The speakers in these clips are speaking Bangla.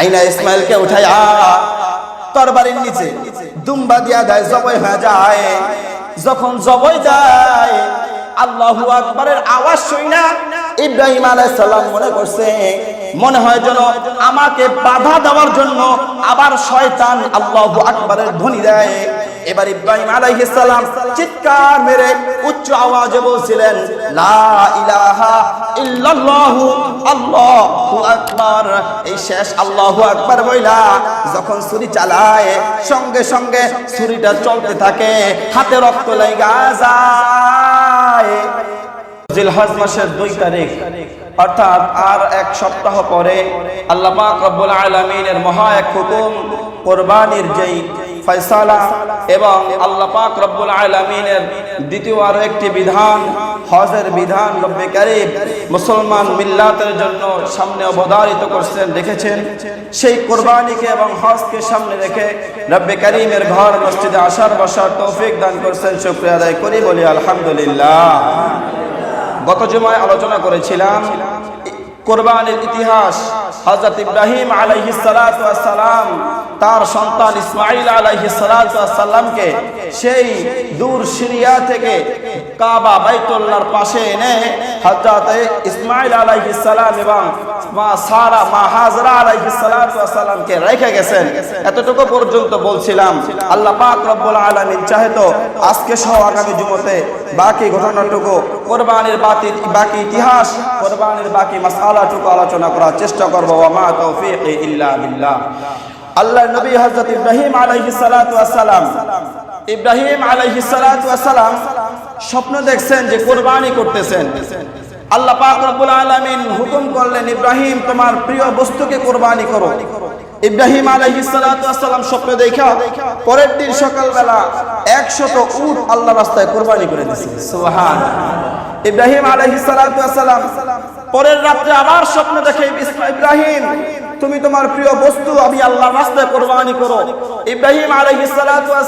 আইনা ইসমাইলকে উঠাই তরবারির নিচে দুম্বা দিয়া দেয়, জবই হয়ে যায়। যখন জবই যায়, আল্লাহ আকবরের আওয়াজ শুই না, ইব্রাহিম আলাইসাল্লাম মনে করছে, মনে হয় যেন আমাকে বাধা দেওয়ার জন্য আবার শয়তান আল্লাহ আকবরের ধ্বনি দেয়। এবার ইব্রাহিম আলাইহিস সালাম চিৎকার মেরে উচ্চ আওয়াজে বলছিলেন, লা ইলাহা ইল্লাল্লাহু, আল্লাহু আকবার। এই শেষ আল্লাহু আকবার বইলা যখন ছুরি চালায়, সঙ্গে সঙ্গে ছুরিটা চলতে থাকে, হাতে রক্ত লাগা যায়। জিলহজ মাসের দুই তারিখ, অর্থাৎ আর এক সপ্তাহ পরে আল্লাহ পাক রব্বুল আলামিনের মহা এক হুকুম, কোরবানির যেই ফয়সালা এবং আল্লাহ পাক রব্বুল আলামিনের দ্বিতীয় আরও একটি বিধান, হজের বিধান রব্বে কারিম মুসলমান মিল্লাতের জন্য সামনে অবধারিত করছেন, দেখেছেন? সেই কোরবানিকে এবং হজকে সামনে রেখে রব্বে কারিমের ঘর মসজিদে আসার বসার তৌফিক দান করছেন, শুক্রিয়া আদায় করি, বলি আলহামদুলিল্লাহ। গত জমায় আলোচনা করেছিলাম, কোরবানির ইতিহাস হযরত ইব্রাহিম আলাইহিস সালাম তার সন্তান ইসমাইল ওয়াস সালামকে সেই দূর সিরিয়া থেকে কাবা বাইতুল্লাহর পাশে এনে হযরত ইসমাঈল আলাইহিস সালাম এবং মা সারা, মা হাজরা ওয়াস সালামকে রেখে গেছেন। এতটুকু পর্যন্ত বলছিলাম, আল্লাহ পাক রব্বুল আলামিন চাহে তো আজকে সহ আগামী জুমতে বাকি ঘটনাটুকু, কোরবানির বাকি বাকি ইতিহাস, কোরবানির বাকি মাসালাটুকু আলোচনা করার চেষ্টা করব। ওয়া মা তৌফিক ইল্লা বিল্লাহ। আল্লাহ নবী হযরত ইব্রাহিম আলাইহি সালাম ইব্রাহিম আলাইহি সালাম স্বপ্ন দেখছেন যে কোরবানি করতেছেন। আল্লাহ পাক রব্বুল আলামিন হুকুম করলেন, ইব্রাহিম, তোমার প্রিয় বস্তুকে কোরবানি করো। ইব্রাহিম আলাইহিস সালাতু ওয়াস সালাম স্বপ্ন দেখা, পরের দিন সকালবেলা 100 উট আল্লাহ রাস্তায় কোরবানি করে দিয়েছে সুবহান ইব্রাহিম আলাইহিস সালাম পরের রাত্রে আবার স্বপ্ন দেখে ইব্রাহিম, তুমি তোমার প্রিয় বস্তু, আমি আল্লাহ রাস্তায় কোরবানি করো। ইব্রাহিম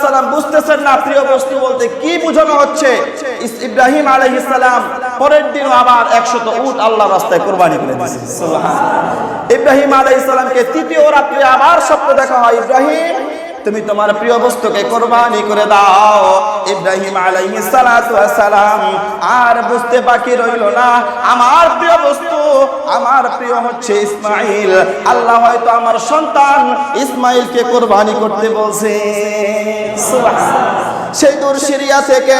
সালাম বুঝতেছেন না প্রিয় বস্তু বলতে কি বোঝানো হচ্ছে? ইব্রাহিম আলাইহিস সালাম পরের দিন আবার 100 উট আল্লাহ রাস্তায় কোরবানি করে ইব্রাহিম আলাইহিস সালামকে তৃতীয় রাত্রে আবার স্বপ্ন দেখা হয়। ইব্রাহিম তুমি তোমার প্রিয় বস্তুকে কোরবানি করে দাও। ইব্রাহিম আলাইহিস সালাতু সালাম আর বুঝতে বাকি রইল না, আমার প্রিয় বস্তু, আমার প্রিয় হচ্ছে ইসমাইল। আল্লাহ হয়তো আমার সন্তান ইসমাইলকে কোরবানি করতে বলছে। সুবহান। সেই দূর সিরিয়া থেকে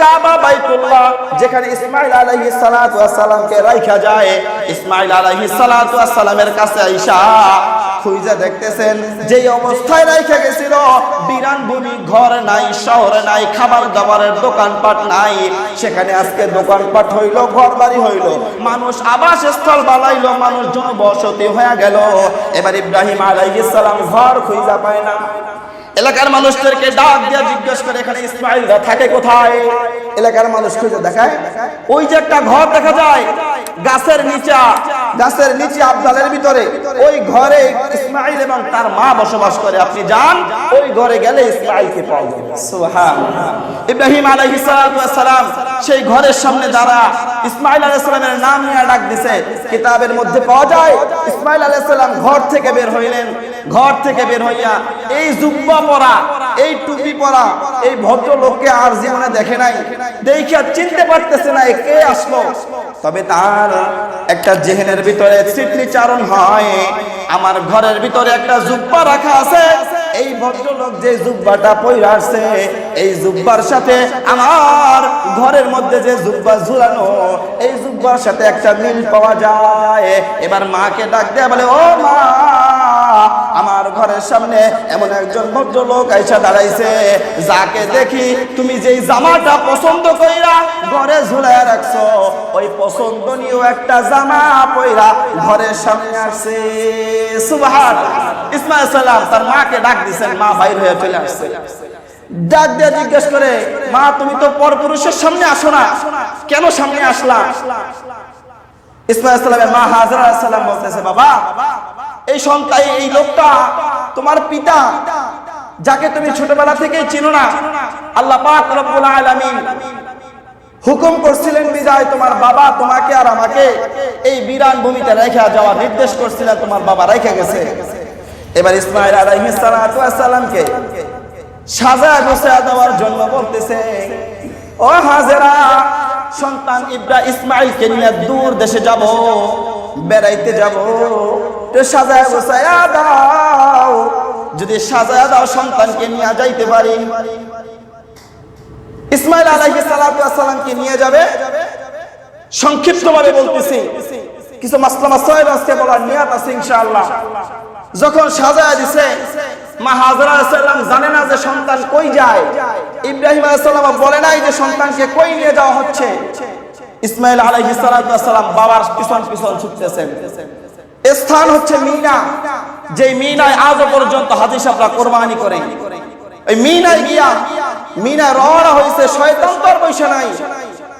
কাবা বাইতুল্লাহ, যেখানে ইসমাইল আলাইহিস সালাতু সালামকে রাখা যায়। ইসমাইল আলাইহিস সালাতু সালামের কাছে আইসা, খুঁজে দেখতেছেন যেই অবস্থায় রাইখা গেছিল। বিরান ভূমি, ঘর নাই, শহর নাই, খাবার দাবারের দোকানপাট নাই। সেখানে আজকে দোকানপাট হইল ঘর বাড়ি হইল। মানুষ আবাসস্থল বানাইলো মানুষ জনবসতি হয়ে গেল। এবার ইব্রাহিম আলাইহিস সালাম ঘর খুঁজা পায় না। এলাকার মানুষদেরকে ডাক দিয়া জিজ্ঞেস করে, এখানে ইসমাইলরা থাকে কোথায়? এলাকার মানুষ খুঁজে দেখায়, ওই যে একটা ঘর দেখা যায়, গাছের নিচা, গাছের নিচে আবদালের ভিতরে। ওই ঘরে ইসমাইল এবং তার মা বসবাস করে। আপনি যান, ওই ঘরে গেলে ইসমাইলকে পাওয়া যাবে। ইব্রাহিম আলাইহিস সালাম সেই ঘরের সামনে দাঁড়া ইসমাইল আলাইহিস সালামের নাম নিয়ে ডাক দিছে। কিতাবের মধ্যে পাওয়া যায়, ইসমাইল আলাইহিস সালাম ঘর থেকে বের হইলেন। ঘর থেকে বের হইয়া এই জুব্বা পরা, এই টুপি পরা, এই ভদ্রলোককে আর জীবনে দেখে নাই। দেখিয়া চিনতে পারতেছে না কে আসলো। তবে তার একটা জেহেনের ভিতরে স্মৃতিচারণ হয়। আমার ঘরের ভিতরে একটা জুব্বা রাখা আছে। এই ভদ্রলোক যে জুব্বাটা পইরা আসছে, এই জুব্বার সাথে আমার ঘরের মধ্যে যে জুব্বা ঝুলানো, এই জুব্বার সাথে একটা মিল পাওয়া যায়। এবার মাকে ডাক দেয়া বলে, ও মা ঘরের সামনে এমন একজন ভদ্রলোক আইসা দাঁড়াইছে, যাকে দেখি তুমি যেই জামাটা পছন্দ কইরা ঘরে ঝুলায় রাখছো, ওই পছন্দনীয় একটা জামা পইরা ঘরের সামনে আসছে। সুবহান ইসমাইল সালাম তার মাকে ডাক দিছেন, মা বাইর হয়ে চলে আসছে। ডাক দিয়ে জিজ্ঞেস করে, মা, তুমি তো পরপুরুষের সামনে আসো না। কেন সামনে আসলাম ইসমাইল সালামের মা হাজরা সালাম বলতেছে, বাবা এই সন্তান এই লোকটা তোমার পিতা, যাকে তুমি ছোটবেলা থেকেই চিনো না। আল্লাহ আলামিন হুকুম করছিলেন বিজয় তোমার বাবা তোমাকে আর আমাকে এই বিরান ভূমিতে রেখে যাওয়ার নির্দেশ করছিলেন, তোমার বাবা রেখে গেছে। এবার ইসমাইল আলাইহিস সালাতু ওয়াস সালামকে সাজা গোসা দেওয়ার জন্য বলতেছে, ও হাজেরা, সন্তান ইব্রা ইসমাইলকে নিয়ে দূর দেশে যাব। বেড়াইতে যাব। তো সাজায় গোসায়া দাও। যদি সাজায়া দাও, সন্তানকে নিয়ে যাইতে পারি। ইসমাইল আলাইহিস সালামকে নিয়ে যাবে। সংক্ষিপ্তভাবে বলতেছি, কিছু মাসলা মাসাইল আজকে বলার নিয়াত আছে ইনশাআল্লাহ। যখন সাজায় দিছে, মা হাজরা সাল্লাম জানে না যে সন্তান কই যায়। ইব্রাহিম আলাইহিস সালাম বলে নাই যে সন্তানকে কই নিয়ে যাওয়া হচ্ছে। ইসমাইল আলাইহিস সালাম বাবার পিছন পিছন ছুটতেছেন। স্থান হচ্ছে মিনা। যে মিনায় আজও পর্যন্ত হাজি সাহেবরা কোরবানি করে। এই মিনায় গিয়া মিনা রওনা হয়েছে শয়তান তোর বৈশা নাই।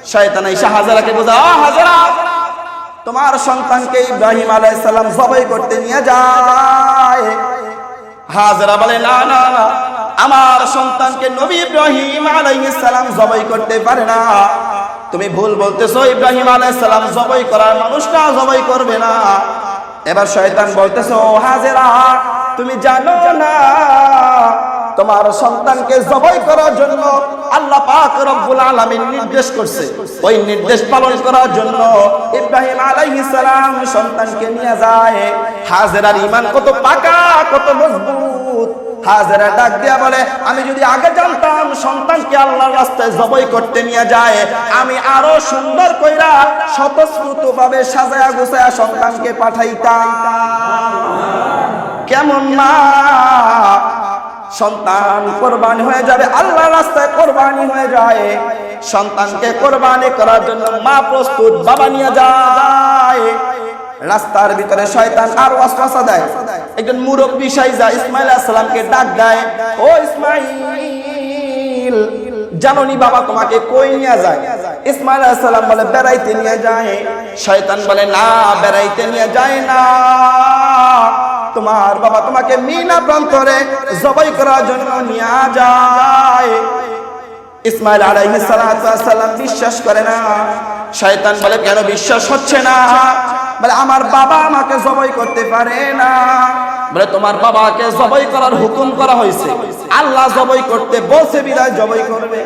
শয়তান আইসা হাজারাকে বোঝা "আ, হাজারা তোমার সন্তানকে ইব্রাহিম আলাইহিস সালাম জবাই করতে নিয়ে যায়। হাজরা বলে না না না আমার সন্তানকে নবী ইব্রাহিম আলাইহিস সালাম জবাই করতে পারে না। তুমি ভুল বলতেছো, ইব্রাহিম আলাইহিস সালাম জবাই করার মানুষটা জবাই করবে না। এবার শয়তান বলতেছো হাজেরা, তুমি জানো না, তোমার সন্তানকে জবাই করার জন্য আল্লাহ পাক রব্বুল আলামিন নির্দেশ করছে। ওই নির্দেশ পালন করার জন্য ইব্রাহিম আলাইহিস সালাম সন্তানকে নিয়ে যায়। হাজেরার ঈমান কত পাকা, কত মজবুত। হাজেরা ডাক দিয়া বলে, আমি যদি আগে জানতাম সন্তানকে আল্লাহর রাস্তায় জবাই করতে নিয়ে যায়, আমি আরও সুন্দর কইরা স্বতঃস্ফূর্ত ভাবে সাজায়া গোছায়া সন্তানকে পাঠাইতাম। কেমন না সন্তান কোরবানি হয়ে যাবে আল্লাহ রাস্তায় কোরবানি হয়ে যায়। সন্তানকে কোরবানি করার জন্য মা প্রস্তুত, বাবা নিয়ে যায়। রাস্তার ভিতরে শয়তান আর ওয়াসওয়াসা দেয়। একজন মুরব্বী সাইজা ইসমাইল আসসালামকে ডাক দেয়, ও ইসমাইল, জাননি বাবা তোমাকে কই নিয়ে যায়? ইসমাইল আসসালাম বলে, বেড়াইতে নিয়ে যায়। শয়তান বলে, না, বেড়াইতে নিয়ে যায় না। তোমার বাবা তোমাকে মিনা প্রান্তরে জবাই করার জন্য নিয়ে যায়। ইসমাইল আলাইহিস সালাম বিশ্বাস করে না। শয়তান বলে, কেন বিশ্বাস হচ্ছে না? বলে, আমার বাবা আমাকে জবাই করতে পারে না। বলে, তোমার বাবাকে জবাই করার হুকুম করা হয়েছে। আল্লাহ জবাই করতে বলছে, বিদায় জবাই করবে।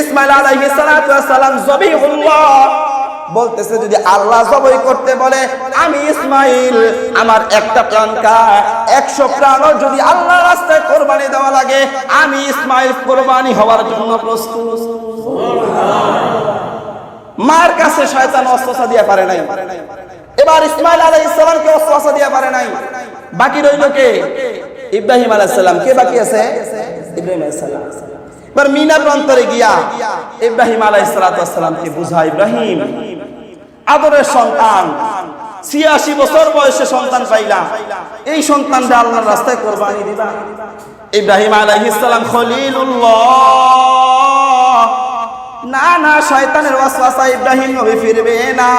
ইসমাইল আলাইহিস সালাম জবিহুল্লাহ। বলতেছে, যদি আল্লাহ জবাই করতে বলে, আমি ইসমাইল, আমার একটা প্রাণ কা একশো প্রাণও যদি আল্লাহ রাস্তায় কোরবানি দেওয়া লাগে, আমি ইসমাইল কোরবানি হওয়ার জন্য প্রস্তুত। মার কাছে শয়তান অস্ত্রসা দিয়ে পারে নাই। এবার ইসমাইল আলাই ইসলামকে অস্ত্রসা দিয়ে পারে নাই। বাকি রইল কে? ইব্রাহিম আলাইহিস সালাম। কে বাকি আছে? ইব্রাহিম আলাইহিস সালাম। এবার মিনা প্রান্তরে গিয়া ইব্রাহিম আলাইহিস সালামকে বুঝা ইব্রাহিম আদরের সন্তান। ছিয়াশি বছর বয়সে সন্তান পাইলাম। এই সন্তানটা আল্লাহর রাস্তায় কোরবানি দিবা। ইব্রাহিম আলাইহিস সালাম খলিলুল্লাহ। না না, শয়তানের ওয়াসওয়াসা ইব্রাহিম নবী ফিরবে না।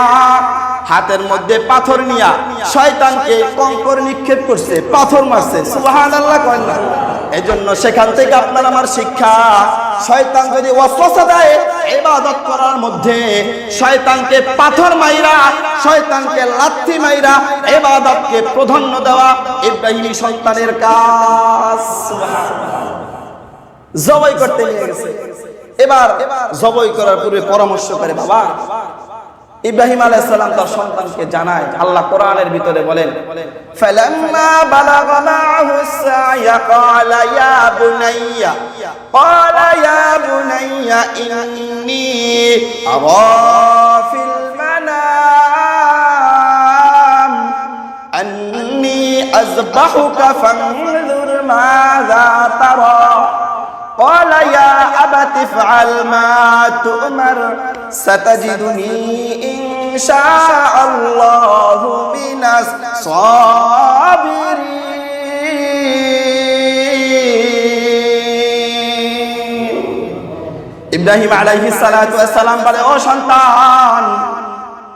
হাতের মধ্যে পাথর নিয়া শয়তানকে কঙ্কর নিক্ষেপ করছে, পাথর মারছে। সুবহানাল্লাহ কয় না। এজন্য সেখান থেকে আপনার আমার শিক্ষা। শয়তান যদি ওয়াসওয়াসা দেয়, ইবাদত করার মধ্যে শয়তানকে পাথর মাইরা, শয়তানকে লাথি মাইরা ইবাদতকে প্রাধান্য দেওয়া ইব্রাহিমী সন্তানের কাজ। জবাই করতে নিয়ে গেছে। এবার জবাই করার পূর্বে পরামর্শ করে, বাবা ইব্রাহিম আলাইহিস সালাম তার সন্তানকে জানায়, আল্লাহ কোরআনের ভিতরে বলেন, ফালাম্মা বালাগা সা'য়া, ক্বালা ইয়া বুনাইয়া, ক্বালা ইয়া বুনাইয়া, ইন্নী আরা ফিল মানাম, আন্নী আযবাহুকা ফানজুর মাযা তারা। قال يا أبت افعل ما تؤمر ستجدني إن شاء الله من الصابرين ইব্রাহিম আলাইহিস সালাতু ওয়াস সালাম বলে ও সন্তান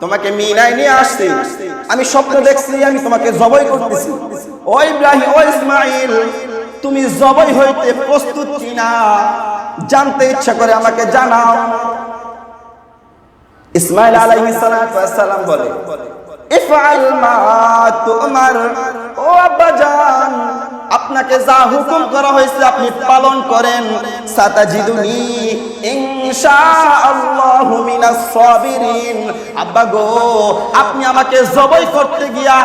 তোমাকে মিনায় নিয়ে আসছি আমি স্বপ্ন দেখছি আমি তোমাকে জবাই করতেছি ও ইব্রাহিম ও ইসমাইল তুমি জবাই হইতে প্রস্তুত কিনা? জানতে ইচ্ছা করে আমাকে জানাও। ইসমাইল আলাইহিস সালাম বলে, ইফআল মা তুমার, ও আব্বা জান আপনাকে যা হুকুম করা হয়েছে আপনি পালন করেন। সাতাজিদুনি ইনশাআল্লাহু মিনাস গো, আপনি আমাকে জবাই করতে গিয়া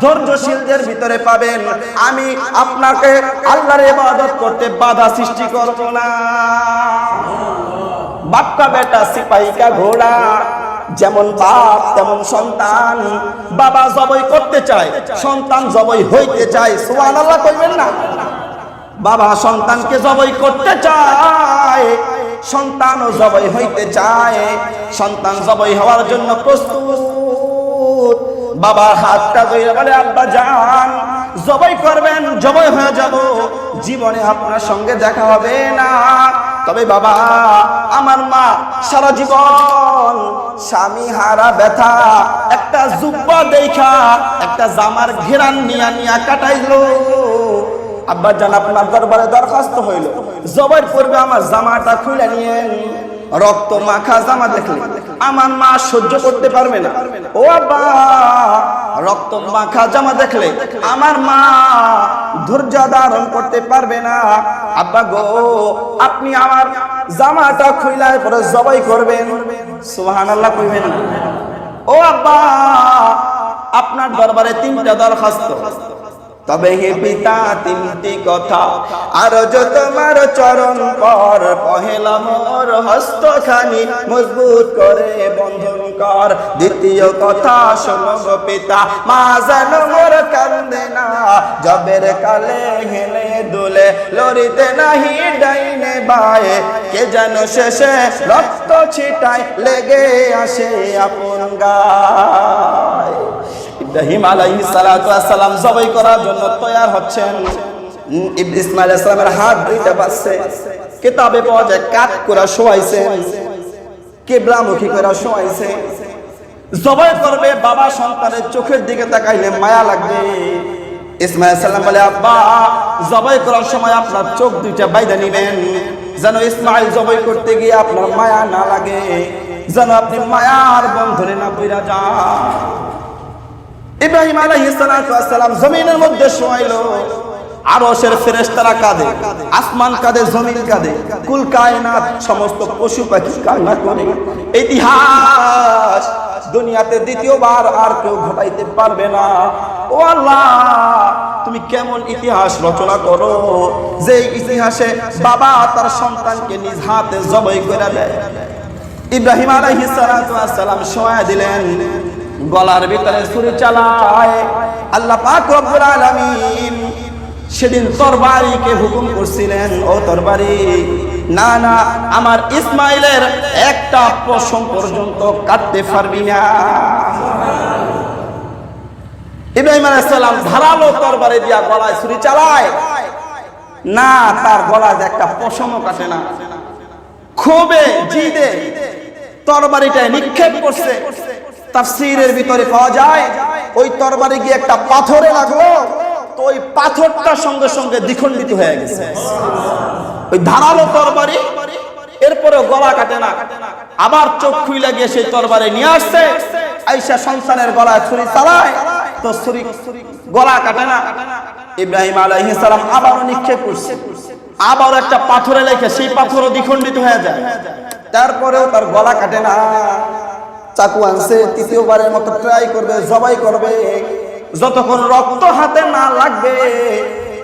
ধৈর্যশীলদের ভিতরে পাবেন। আমি আপনাকে আল্লাহর ইবাদত করতে বাধা সৃষ্টি করব না। বাপ্পা বেটা, সিপাহিকা ঘোড়া। যেমন বাপ, তেমন সন্তান। বাবা জবই করতে চায়, সন্তান জবই হইতে চায় সুবহান আল্লাহ কইবেন না? বাবা সন্তানকে জবই করতে চায়, সন্তানও জবই হইতে চায়। সন্তান জবই হওয়ার জন্য প্রস্তুত। বাবার হাতটা ধরে বলে, আব্বা যান, জবাই করবেন, জবাই হয়ে যাব। জীবনে আপনার সঙ্গে দেখা হবে না। তবে বাবা, আমার মা সারা জীবন স্বামী হারা ব্যথা, একটা জুব্বা দেখা, একটা জামার ঘেরান নিয়া নিয়া কাটাইলো। আব্বা জান, আপনার দরবারে দরখাস্ত হইল। জবাই করবে আমার জামাটা খুলে নিয়েন। রক্ত মাখা জামা দেখলে আমার মা সহ্য করতে পারবে না। ও আব্বা, রক্ত মাখা জামা দেখলে আমার মা ধৈর্য ধারণ করতে পারবে না। আব্বা গো, আপনি আমার জামাটা খুইলার পরে জবাই করবেন। সুবহানাল্লাহ কইবেন না। ও আব্বা, আপনার দরবারে তিনটা দরখাস্ত। তবে হে পিতা, তিনটি কথা। আর যে তোমার চরণ কর, পহেলা মোর হস্তখানি মজবুত করে বন্ধন কর। দ্বিতীয় কথা শোনো পিতা, মা যেন মোর কান্দে না। জবের কালে হেলে দুলে, লড়িতে নাহি ডাইনে বায়ে। কে যেন শেষে রক্ত ছিটায় লেগে আসে আপন গায়। ইব্রাহিম আলাইহিস সালাতু সালাম জবাই করার জন্য তৈয়ার হচ্ছেন। ইসমাইল ইসলামের হাত দুইটা পাচ্ছে কিতাবে পাওয়া যায় কাত করে শোয়াইছে কেবলামুখী করে শোয়াইছে জবাই করবে বাবা সন্তানের চোখের দিকে তাকাইলে মায়া লাগবে। ইসমাইল সাল্লাম বলে, আব্বা, জবাই করার সময় আপনার চোখ দুইটা বাইদা নিবেন। যেন ইসমাইল জবাই করতে গিয়ে আপনার মায়া না লাগে। যেন আপনি মায়ার বন্ধনে না বইরা যান। ইব্রাহিম আলাইহিস সালাতু ওয়াস সালাম জমিনের মধ্যে শোয়াইলো। আরশের ফেরেশতারা কাঁদে, আসমান কাঁদে, জমিন কাঁদে, কুল কায়নাত, সমস্ত পশু পাখি কান্না করে। ইতিহাস, দুনিয়াতে দ্বিতীয়বার আর কেউ ঘটাইতে পারবে না। ও আল্লাহ, তুমি কেমন ইতিহাস রচনা করো? যে ইতিহাসে বাবা তার সন্তানকে নিজ হাতে জবাই করে দেয়। ইব্রাহিম আলাইহিস সালাম শোয়া দিলেন। গলার ভিতরে ছুরি চালায়। আল্লাহ পাক রব্বুল আলামিন সেদিন তরবারিকে হুকুম করছিলেন, ও তরবারি, না না, আমার ইসমাইলের একটা পশম পর্যন্ত কাটতে পারবি না। ইব্রাহিম আলাইহিস সালাম ধারালো তরবারি দিয়া গলায় ছুরি চালায়। না, তার গলায় একটা পশমও কাটে না। ক্ষোভে জিদে তরবারিটায় নিক্ষেপ করছে। তাফসীরের ভিতরে পাওয়া যায়, ওই তরবারি গিয়ে একটা পাথরে লাগল, তো ওই পাথরটার সঙ্গে সঙ্গে দ্বিখণ্ডিত হয়ে গেছে। ওই ধারালো তরবারি এরপরে গলা কাটে না। আবার চোখ খুইলা গিয়ে সেই তরবারি নিয়ে আসছে। আইসা সন্তানের গলায় ছুরি চালায়, তো ছুরি গলা কাটে না। ইব্রাহিম আলাইহিস সালাম আবারও নিক্ষেপ করছে। আবার একটা পাথরে লেখে, সেই পাথরও দ্বিখণ্ডিত হয়ে যায়। তারপরেও তার গলা কাটে না। চাকু আনছে, তৃতীয়বারের মতো ট্রাই করবে, জবাই করবে। যতক্ষণ রক্ত হাতে না লাগবে,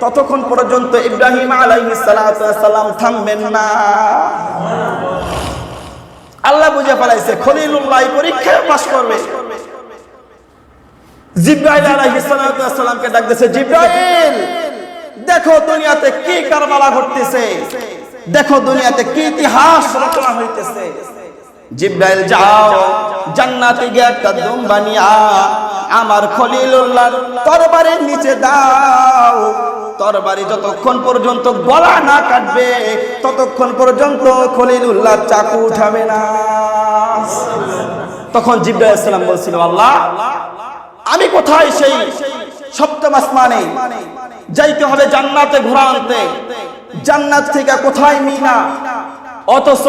ততক্ষণ পর্যন্ত ইব্রাহিম আলাইহিস সালাম থামবেন না। আল্লাহ বুঝে খলিলুল্লাহ পরীক্ষায় করবে। জিব্রাইল আলাইহিস সালামকে ডাক দিয়েছে, জিব্রাইল, দেখো দুনিয়াতে কি কারবালা ঘটতেছে? দেখো দুনিয়াতে কি ইতিহাস রচনা হইতেছে? জিব্রাইল, যাও। জান্নাতে গিয়ে একটা দম বানিয়া আমার খলিলুল্লাহ তরবারির নিচে দাও। তরবারি যতক্ষণ পর্যন্ত গলা না কাটবে, ততক্ষণ পর্যন্ত খলিলুল্লাহ চাকু উঠাবে না। তখন জিব্রাইল সালাম বলছিল, আল্লাহ, আমি কোথায় সেই সপ্তম আসমানে? যাইতে হবে জান্নাতে ঘোরা আনতে। জান্নাত থেকে কোথায় মিনা? অথচ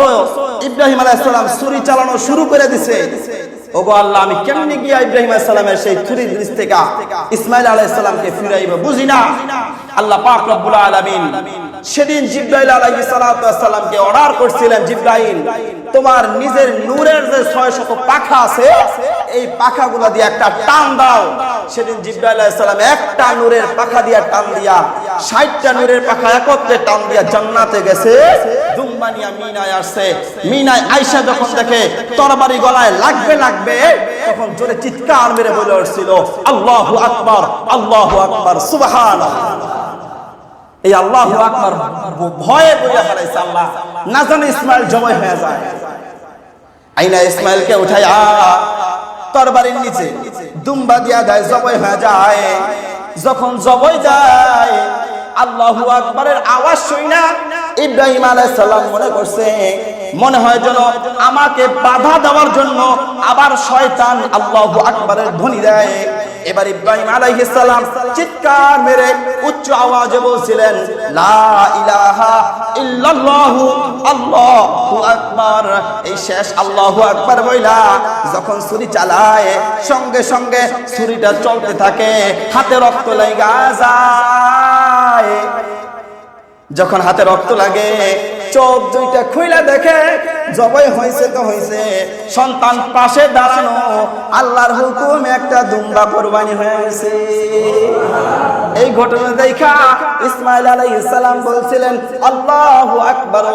ইব্রাহিম আলাইহিস সালাম ছুরি চালানো শুরু করে দিছে। ওগো আল্লাহ, আমি কেমনি গিয়া ইব্রাহিম আসসালামের সেই ছুরির নিচ থেকে ইসমাইল আলাইহিস সালামকে ফিরাইব বুঝি না? আল্লাহ পাক রব্বুল আলামিন সেদিন জিব্রাইল আলাইহিস সালামকে অর্ডার করছিলেন, জিব্রাইল, তোমার নিজের নূরের যে ছয় শত পাখা আছে, এই পাখাগুলো দিয়ে একটা টান দাও। সেদিন জিব্রাইল আলাইহিস সালাম একটা নূরের পাখা দিয়া টান দিয়া 60টা নূরের পাখা একত্রে টান দিয়া জান্নাতে গেছে। দুম্বানিয়া মিনায় আসছে। মিনায় আয়সা যখন দেখে তরবারি গলায় লাগবে লাগবে, তখন জোরে চিৎকার মেরে বলে উঠছিল, আল্লাহু আকবার আল্লাহু আকবার, সুবহানাল্লাহ। এই আল্লাহ আকবার ভয়ে বইয়া ফেলাইছে আল্লাহ। না জানে ইসমাইল জবাই হয়ে যায়। আইনা ইসমাইলকে উঠাই আ তরবারির নিচে দুম্বা দিয়া দেয়, জবাই হয়ে যায়। যখন জবাই যায়, আল্লাহু আকবারের আওয়াজ শুই না ইব্রাহিম আলাইহিস সালাম মনে করছে, মনে হয় যেন আমাকে বাধা দেওয়ার জন্য আবার শয়তান আল্লাহু আকবারের ধ্বনি দেয়। এবার ইব্রাহিম আলাইহিস সালাম চিৎকার মেরে উচ্চ আওয়াজে বলছিলেন, লা ইলাহা আকবার। এই শেষ আল্লাহু আকবার বইলা যখন ছুরি চালায়, সঙ্গে সঙ্গে ছুরিটা চলতে থাকে, হাতে রক্ত লাগা যায়। যখন হাতে রক্ত লাগে চোখ দুইটা খুইলা দেখে, জবাই হয়েছে তো হয়েছে সন্তান পাশে দাঁড়ানো, আল্লাহর হুকুম একটা দুম্বা কোরবানি হয়ে গেছে এই ঘটনা দেখা ইসমাইল আলাইহিস সালাম বলছিলেন, আল্লাহু আকবার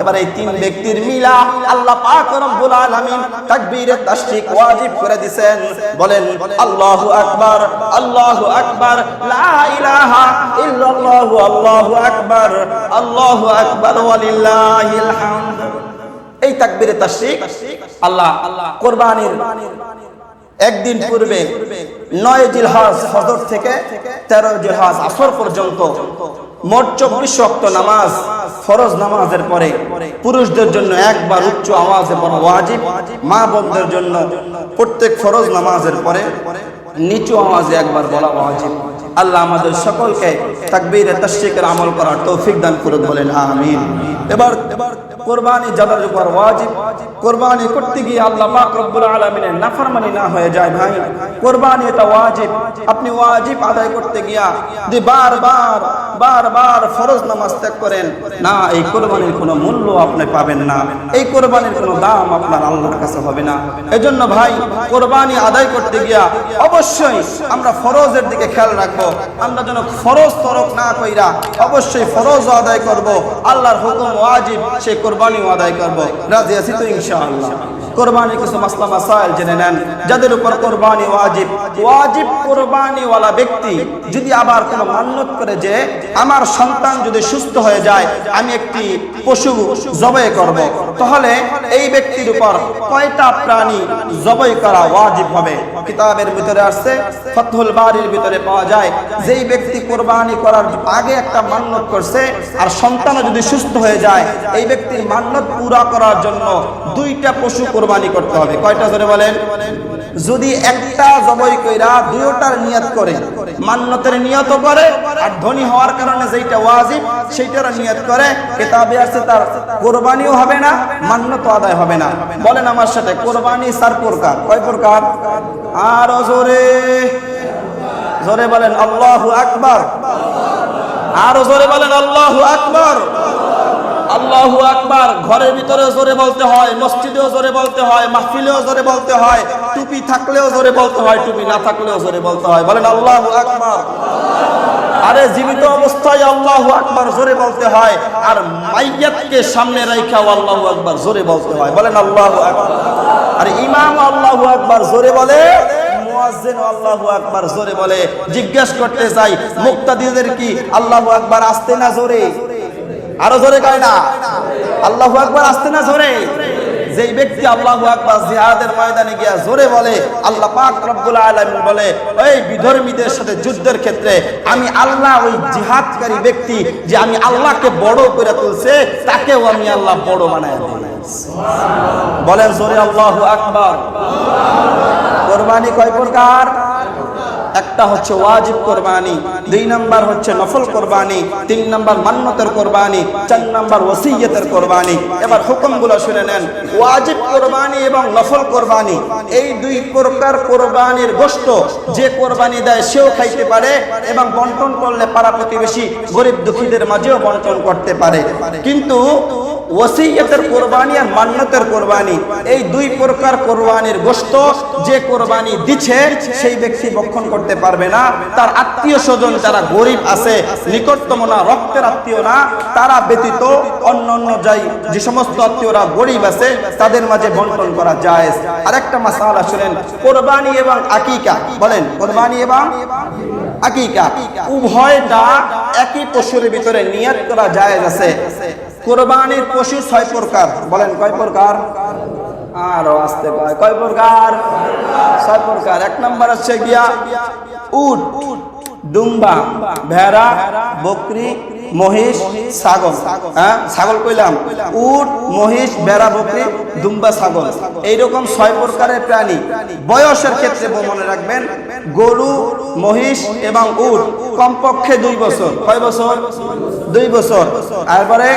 এবার এই তিন ব্যক্তির মিলা আল্লাহ পাক রব্বুল আলামিন তাশরিক ওয়াজিব করে দিবেন বলেন, আল্লাহু আকবার আল্লাহু আকবার, লা ইলাহা ইল্লাল্লাহু আল্লাহু আকবার আল্লাহু আকবার ওয়ালিল্লাহিল হামদ এই তাকবীরে তাশরিক আল্লাহ কোরবানির একদিন পূর্বে নয় জিলহাজ হজর থেকে তেরো জিলহাজ আসর পর্যন্ত মোট চব্বিশ অক্ত নামাজ, ফরজ নামাজের পরে পুরুষদের জন্য একবার উচ্চ আওয়াজে পড়া ওয়াজিব, মা বোনদের জন্য প্রত্যেক ফরজ নামাজের পরে নিচু আওয়াজে একবার বলা ওয়াজিব। আল্লাহ আমাদের সকলকে তাকবীর তশ্রিকের আমল করার তৌফিক দান করে বলেন, আমিন। এবার এবার কোরবানি যাদের উপর ওয়াজিব। কোরবানি করতে গিয়ে আল্লাহ পাক রব্বুল আলামিনের নাফরমানি না হয়ে যায় ভাই। কোরবানি এটা ওয়াজিব। আপনি ওয়াজিব আদায় করতে গিয়া দি বারবার বারবার ফরজ নামাজ ত্যাগ করেন, না, এই কোরবানির কোনো মূল্য আপনি পাবেন না। এই কোরবানির কোনো দাম আপনার আল্লাহর কাছে হবে না। এজন্য ভাই, কোরবানি আদায় করতে গিয়া অবশ্যই আমরা ফরজের দিকে খেয়াল রাখব। আমরা যেন ফরজ তরক না কইরা অবশ্যই ফরজ আদায় করব। আল্লাহর হুকুম ওয়াজিব, সেই কোরবানিও আদায় করব। রাজি আছি তো ইনশাআল্লাহ। কোরবানি কিছু মাসলা মাসাইল জেনে নেন, যাদের উপর কোরবানি ওয়াজিব। ওয়াজিব কোরবানিওয়ালা ব্যক্তি যদি আবার কোনো মান্যত করে যে, আমার সন্তান যদি সুস্থ হয়ে যায়, আমি একটি পশু জবাই করব তাহলে এই ব্যক্তির উপর কয়টা প্রাণী জবাই করা ওয়াজিব হবে? কিতাবের ভিতরে আসছে, ফতহুল বাড়ির ভিতরে পাওয়া যায়, যেই ব্যক্তি কোরবানি করার আগে একটা মান্যত করছে, আর সন্তানও যদি সুস্থ হয়ে যায়, এই ব্যক্তির মান্যত পুরা করার জন্য দুইটা পশু কোরবানি করতে হবে। কয়টা ধরে বলেন? যদি একটা জবই কইরা দুইটার নিয়ত করে মান্যতের নিয়ত করে আর ধনী হওয়ার কারণে যেইটা ওয়াজিব সেইটার নিয়ত করে, কিতাবে আছে তার কোরবানিও হবে না মান্যত আদায় হবে না। বলেন আমার সাথে, কোরবানি চার প্রকার। কয় প্রকার? আর জোরে। জোরে বলেন, আল্লাহু আকবার। আর জোরে বলেন, আল্লাহু আকবার। আল্লাহু আকবার, ঘরের ভিতরে জোরে বলতে হয়, মসজিদেও জোরে বলতে হয়, মাহফিলেও জোরে বলতে হয়, টুপি থাকলেও জোরে বলতে হয়, টুপি না থাকলেও জোরে বলতে হয়। বলেন আল্লাহু আকবার। আরে জীবিত অবস্থায় আল্লাহু আকবার জোরে বলতে হয়, আর মাইয়াতকে সামনে রাইখাও আল্লাহু আকবার জোরে বলতে হয়। বলেন আল্লাহু আর ইমাম আল্লাহু আকবার জোরে বলে, মুয়াজ্জিন আল্লাহু আকবার জোরে বলে। জিজ্ঞেস করতে চাই মুক্তাদিদের কি আল্লাহু আকবার আসতে না জোরে? আরও জোরে কয় না? আল্লাহু আকবার আসতে না জোরে? যেই ব্যক্তি আল্লাহু আকবার জিহাদের ময়দানে গিয়া জোরে বলে, আল্লাহ পাক রব্বুল আলামিন বলে ওই বিধর্মীদের সাথে যুদ্ধের ক্ষেত্রে আমি আল্লাহ ওই জিহাদকারী ব্যক্তি যে আমি আল্লাহকে বড় করে তুলছে, তাকেও আমি আল্লাহ বড় বানায় দিই বলেন জোরে আল্লাহু আকবার। কোরবানি কয় প্রকার? একটা হচ্ছে ওয়াজিব কোরবানি, দুই নাম্বার হচ্ছে নফল কোরবানি, তিন নাম্বার মান্নতের কোরবানি, চার নাম্বার ওসিয়তের কোরবানি। এবার হুকুমগুলো শুনে নেন। ওয়াজিব কোরবানি এবং নফল কোরবানি, এই দুই প্রকার কোরবানির গোশত যে কোরবানি দেয় সেও খাইতে পারে এবং বন্টন করলে পাড়া প্রতিবেশী গরিব দুঃখীদের মাঝেও বন্টন করতে পারে। কিন্তু ওসিয়তের কোরবানি আর মান্নতের কোরবানি, এই দুই প্রকার কোরবানির গোশত যে কোরবানি দিচ্ছে সেই ব্যক্তি ভক্ষণ করতে পারবে না। তার আত্মীয় স্বজন যারা গরিব আছে নিকটতম না রক্তের আত্মীয় না, তারা ব্যতীত অন্য অন্য যাই যে সমস্ত আত্মীয়রা গরিব আছে, তাদের মাঝে বন্টন করা যায় আরেকটা মাসালা শুনেন, কোরবানি এবং আকিকা, বলেন, কোরবানি এবং আকিকা উভয়টা একই পশুর ভিতরে নিয়ত করা যায় আছে। কোরবানির পশু ছয় প্রকার। বলেন, কয় প্রকার? আরও আসতে কয় কয় প্রকার? ছয় প্রকার। এক নম্বর হচ্ছে গিয়া উট ডুম্বা ভেড়া, বকরি, মহিষ, ছাগল। হ্যাঁ ছাগল কইলাম। উট, মহিষ বেড়া বকরি, দুম্বা, ছাগল। এইরকম ছয় প্রকারের প্রাণী। বয়সের ক্ষেত্রে মনে রাখবেন, গরু, মহিষ এবং উট কমপক্ষে দুই বছর। কয় বছর? দুই বছর। তারপরে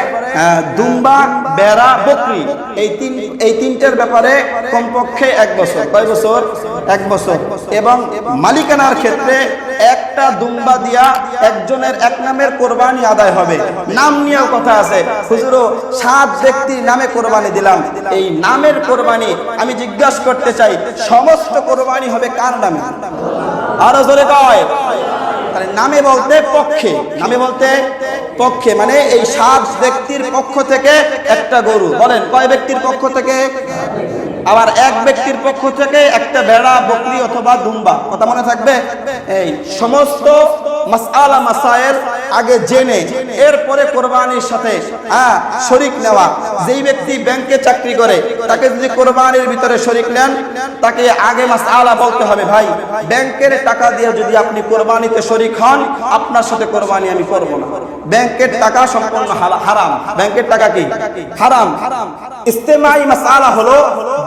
দুম্বা, বেড়া, বকরি। এই তিন, এই তিনটার ব্যাপারে কমপক্ষে এক বছর। কয় বছর? এক বছর। এবং মালিকানার ক্ষেত্রে একটা দুম্বা দিয়া একজনের এক নামের কোরবানি আদায় হবে। নাম নিয়েও কথা আছে। হুজুরো সাত ব্যক্তির নামে কোরবানি দিলাম। এই নামের কোরবানি আমি জিজ্ঞাসা করতে চাই, সমস্ত কোরবানি হবে কার নামে? আরও জোরে কয়। তাহলে নামে বলতে পক্ষে। নামে বলতে পক্ষে মানে এই সাত ব্যক্তির পক্ষ থেকে একটা গরু। বলেন, কয় ব্যক্তির পক্ষ থেকে? আবার এক ব্যক্তির পক্ষ থেকে একটা বেড়া, বকরি অথবা দুম্বা। কথা মনে থাকবে? এই সমস্ত মাসআলা মাসায়েল আগে জেনে, এরপরে কোরবানির সাথে হ্যাঁ শরিক নেওয়া। যেই ব্যক্তি ব্যাংকে চাকরি করে, তাকে যদি কোরবানির ভিতরে শরিক নেন, তাকে আগে মাসআলা বলতে হবে, ভাই। ব্যাংকের টাকা দিয়ে যদি আপনি কোরবানিতে শরিক হন, আপনার সাথে কোরবানি আমি করব না। ব্যাংকের টাকা সম্পূর্ণ হারাম। ব্যাংকের টাকা কি? হারাম। ইস্তেমাই মাসআলা হলো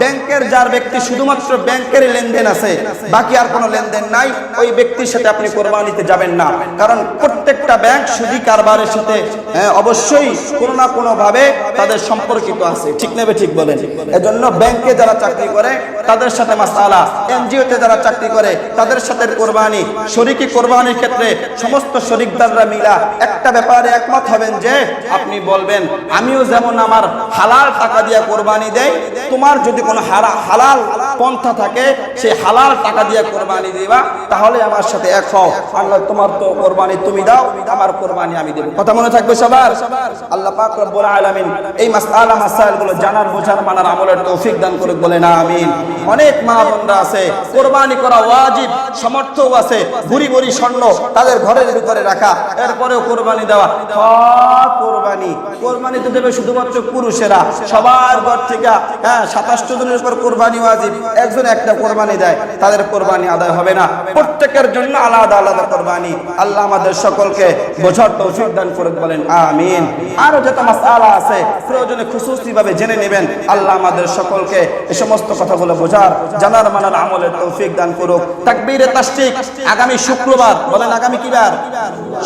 ব্যাংকের যার ব্যক্তি শুধুমাত্র ব্যাংকের লেনদেন আছে বাকি আর কোনো লেনদেন নাই ওই ব্যক্তির সাথে আপনি কোরবানিতে যাবেন না। কারণ প্রত্যেকটা ব্যাংক সুদি কারবারের সাথে হ্যাঁ, অবশ্যই কোনো না কোনো ভাবে তাদের সম্পর্কিত আছে। ঠিক নেবে ঠিক বলেন? এজন্য ব্যাংকে যারা চাকরি করে তাদের সাথে মাসালা। এনজিওতে যারা চাকরি করে তাদের সাথে কোরবানি। শরিকি কোরবানির ক্ষেত্রে সমস্ত শরিকদাররা মিলা একটা ব্যাপারে একমত হবেন যে, আপনি বলবেন, আমিও যেমন আমার হালাল টাকা দিয়ে কোরবানি দেয় তোমার যদি কোনো হালাল পন্থা থাকে, সেই হালাল টাকা দিয়ে কোরবানি দিবা, তাহলে আমার সাথে এক হও। আল্লাহ, তোমার তো কোরবানি তুমি দাও, আমার কোরবানি আমি দেব। কথা মনে থাকবে সবার? আল্লাহ পাক রব্বুল আলামিন এই মাসআলা মাসাইলগুলো জানার, বোঝার, মানার আমলের তৌফিক দান করে বলেন আমিন। অনেক মা বোনরা আছে, কোরবানি করা ওয়াজিব, সামর্থ্যও আছে, ভুরি ভুরি স্বর্ণ তাদের ঘরের ভিতরে রাখা, এরপরেও কোরবানি দেওয়া সব কোরবানি। কোরবানি তো দেবে শুধুমাত্র পুরুষেরা। সবার ঘর থেকে হ্যাঁ সাতাশ জনের উপর কোরবানি ওয়াজিব। একজন একটা কোরবানি দেয়, তাদের কোরবানি আদায় হবে না। প্রত্যেকের জন্য আলাদা আলাদা কোরবানি। আল্লাহ আমাদের সকলকে বোঝার তৌফিক দান করে বলেন, আমিন। আরও যত মাসআলা আছে, প্রয়োজনে খুশুসি ভাবে জেনে নেবেন। আল্লাহ আমাদের সকলকে এই সমস্ত কথাগুলো বোঝার, জানার, মানার, আমলের তৌফিক দান করুক। তাকবীরে তাসদিক আগামী শুক্রবার, বলেন, আগামী কি বার?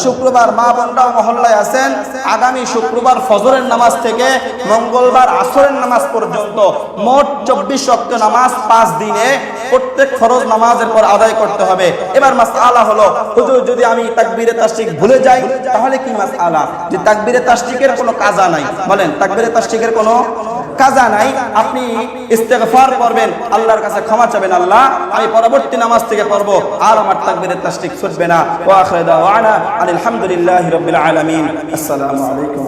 শুক্রবার মা বোনরাও মহল্লায় আছেন। আগামী শুক্রবার ফজরের নামাজ থেকে মঙ্গলবার আসরের নামাজ পর্যন্ত মোট চব্বিশ অক্ট নামাজ পাঁচ দিনে প্রত্যেক ফরজ নামাজের পর আদায় করতে হবে। এবার মাস আলা হলো, হুজুর, যদি আমি তাকবিরে তাসদিক ভুলে যাই, তাহলে কি মাস আলা যে তাকবীরে তাসদিকের কোনো কাজা নাই। বলেন, তাকবিরে তাসদিকের কোনো কাজা নাই, আপনি ইস্তেগফার করবেন, আল্লাহর কাছে ক্ষমা চাবেন, আল্লাহ, আমি পরবর্তী নামাজ থেকে পড়ব, আর আমার তাকবীরের তাসদিক ছুটবে না। ওয়া আখিরা দাওয়ানা আলহামদুলিল্লাহি রাব্বিল আলামিন। আসসালামু আলাইকুম